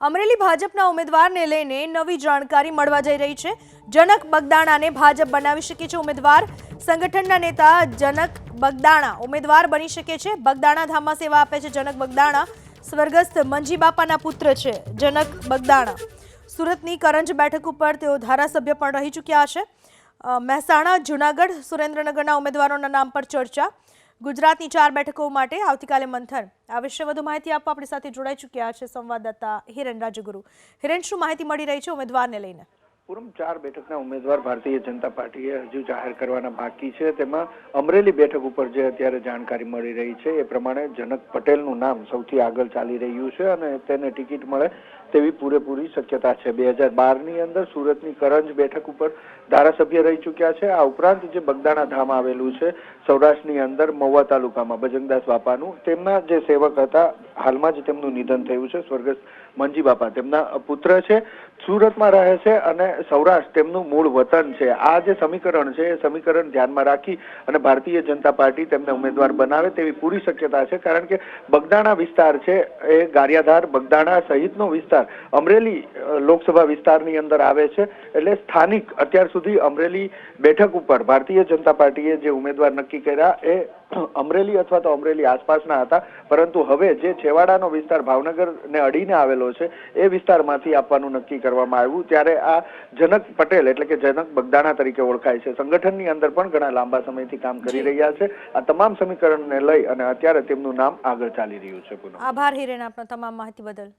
અમરેલી ભાજપના ઉમેદવારને લઈને નવી જાણકારી મળવા જઈ રહી છે. જનક બગદાણાને ભાજપ બનાવી શકે છે ઉમેદવાર. સંગઠનના નેતા જનક બગદાણા ઉમેદવાર બની શકે છે. બગદાણા ધામમાં સેવા આપે છે જનક બગદાણા. સ્વર્ગસ્થ મંજી બાપાના પુત્ર છે જનક બગદાણા. સુરતની કરંજ બેઠક ઉપર તેઓ ધારાસભ્ય પણ રહી ચૂક્યા છે. મહેસાણા, જૂનાગઢ, સુરેન્દ્રનગરના ઉમેદવારોના નામ પર ચર્ચા. ગુજરાતની ચાર બેઠકો માટે આવતીકાલે મંથન. આ વિશે વધુ માહિતી આપવા આપણી સાથે જોડાઈ ચૂક્યા છે સંવાદદાતા હિરેન રાજગુરુ. હિરેન, શું માહિતી મળી રહી છે ઉમેદવારને લઈને? પૂરમ ચાર બેઠકના ઉમેદવાર ભારતીય જનતા પાર્ટીએ હજુ જાહેર કરવાના બાકી છે. તેમાં અમરેલી બેઠક ઉપર જે અત્યારે જાણકારી મળી રહી છે એ પ્રમાણે જનક પટેલનું નામ સૌથી આગળ ચાલી રહ્યું છે અને તેને ટિકિટ મળે તેવી પૂરેપૂરી શક્યતા છે. બે હજાર બારની અંદર સુરતની કરંજ બેઠક ઉપર ધારાસભ્ય રહી ચૂક્યા છે. આ ઉપરાંત જે બગદાણા ધામ આવેલું છે સૌરાષ્ટ્રની અંદર મહુવા તાલુકામાં, બજરંગદાસ બાપાનું, તેમના જે સેવક હતા હાલમાં જ તેમનું નિધન થયું છે. સ્વર્ગસ્થ મંજી બાપા તેમના પુત્ર છે. સુરતમાં રહે છે અને સૌરાષ્ટ્ર તેમનું મૂળ વતન છે. આ જે સમીકરણ છે, એ સમીકરણ ધ્યાનમાં રાખી અને ભારતીય જનતા પાર્ટી તેમને ઉમેદવાર બનાવે તેવી પૂરી શક્યતા છે. કારણ કે બગદાણા વિસ્તાર છે, એ ગારિયાધાર બગદાણા સહિતનો વિસ્તાર અમરેલી લોકસભા વિસ્તારની અંદર આવે છે. એટલે સ્થાનિક અત્યાર સુધી અમરેલી બેઠક ઉપર ભારતીય જનતા પાર્ટીએ જે ઉમેદવાર નક્કી કર્યા, એ અમરેલી અથવા તો અમરેલી આસપાસના હતા. પરંતુ હવે જે છેવાડાનો વિસ્તાર ભાવનગર ને અડીને આવેલો છે એ વિસ્તારમાંથી આપવાનું નક્કી કરવામાં આવ્યું. ત્યારે આ જનક પટેલ એટલે કે જનક બગદાણા તરીકે ઓળખાય છે. સંગઠનની અંદર પણ ઘણા લાંબા સમયથી કામ કરી રહ્યા છે. આ તમામ સમીકરણને લઈ અને અત્યારે તેમનું નામ આગળ ચાલી રહ્યું છે આભાર હિરેન આપના તમામ માહિતી બદલ.